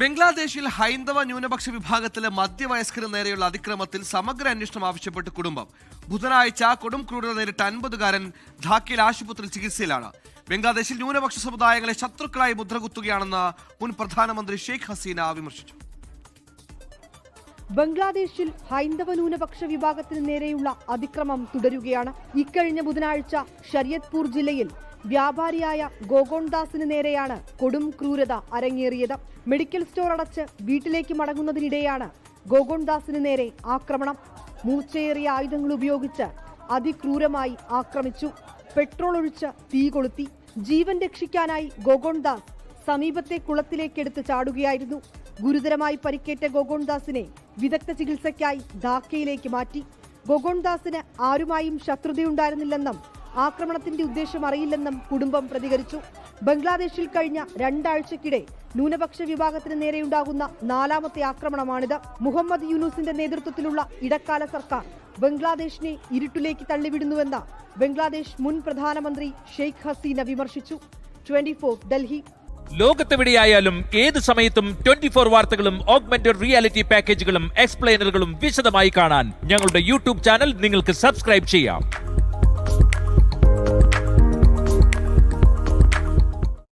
ബംഗ്ലാദേശിൽ ഹൈന്ദവ ന്യൂനപക്ഷ വിഭാഗത്തിലെ മധ്യവയസ്കന് നേരെയുള്ള അതിക്രമത്തിൽ സമഗ്ര അന്വേഷണം ആവശ്യപ്പെട്ട് കുടുംബം. ബുധനാഴ്ച കൊടും ക്രൂരത നേരിട്ട അൻപതുകാരൻ ധാക്കയിൽ ആശുപത്രിയിൽ ചികിത്സയിലാണ്. ബംഗ്ലാദേശിൽ ന്യൂനപക്ഷ സമുദായങ്ങളെ ശത്രുക്കളായി മുദ്രകുത്തുകയാണെന്ന് മുൻ പ്രധാനമന്ത്രി ഷെയ്ഖ് ഹസീന വിമർശിച്ചു. ബംഗ്ലാദേശിൽ ഹൈന്ദവ ന്യൂനപക്ഷ വിഭാഗത്തിന് നേരെയുള്ള അതിക്രമം തുടരുകയാണ്. ഇക്കഴിഞ്ഞ ബുധനാഴ്ച ഷരിയത്പൂർ ജില്ലയിൽ വ്യാപാരിയായ ഗോഗോൺദാസിന് നേരെയാണ് കൊടും ക്രൂരത അരങ്ങേറിയത്. മെഡിക്കൽ സ്റ്റോർ അടച്ച് വീട്ടിലേക്ക് മടങ്ങുന്നതിനിടെയാണ് ഗോഗോൺദാസിന് നേരെ ആക്രമണം. മൂർച്ചയേറിയ ആയുധങ്ങൾ ഉപയോഗിച്ച് അതിക്രൂരമായി ആക്രമിച്ചു. പെട്രോൾ ഒഴിച്ച് തീ കൊളുത്തി. ജീവൻ രക്ഷിക്കാനായി ഗോഗോൺദാസ് സമീപത്തെ കുളത്തിലേക്കെടുത്ത് ചാടുകയായിരുന്നു. ഗുരുതരമായി പരിക്കേറ്റ ഗോഗോൺദാസിനെ വിദഗ്ധ ചികിത്സയ്ക്കായി ധാക്കയിലേക്ക് മാറ്റി. ഗോഗോൺദാസിന് ആരുമായും ശത്രുതയുണ്ടായിരുന്നില്ലെന്നും ആക്രമണത്തിന്റെ ഉദ്ദേശം അറിയില്ലെന്നും കുടുംബം പ്രതികരിച്ചു. ബംഗ്ലാദേശിൽ കഴിഞ്ഞ രണ്ടാഴ്ചക്കിടെ ന്യൂനപക്ഷ വിഭാഗത്തിന് നേരെയുണ്ടാകുന്ന നാലാമത്തെ ആക്രമണമാണിത്. മുഹമ്മദ് യൂനുസിന്റെ നേതൃത്വത്തിലുള്ള ഇടക്കാല സർക്കാർ ബംഗ്ലാദേശിനെ ഇരുട്ടിലേക്ക് തള്ളിവിടുന്നുവെന്ന് ബംഗ്ലാദേശ് മുൻ പ്രധാനമന്ത്രി ഷെയ്ഖ് ഹസീന വിമർശിച്ചു. ട്വന്റി ഡൽഹി. ലോകത്തെവിടെയായാലും ഏത് സമയത്തും ട്വന്റി ഫോർ വാർത്തകളും ഓഗ്മെന്റഡ് റിയാലിറ്റി പാക്കേജുകളും എക്സ്പ്ലെയിനറുകളും വിശദമായി കാണാൻ ഞങ്ങളുടെ യൂട്യൂബ് ചാനൽ നിങ്ങൾക്ക് സബ്സ്ക്രൈബ് ചെയ്യാം.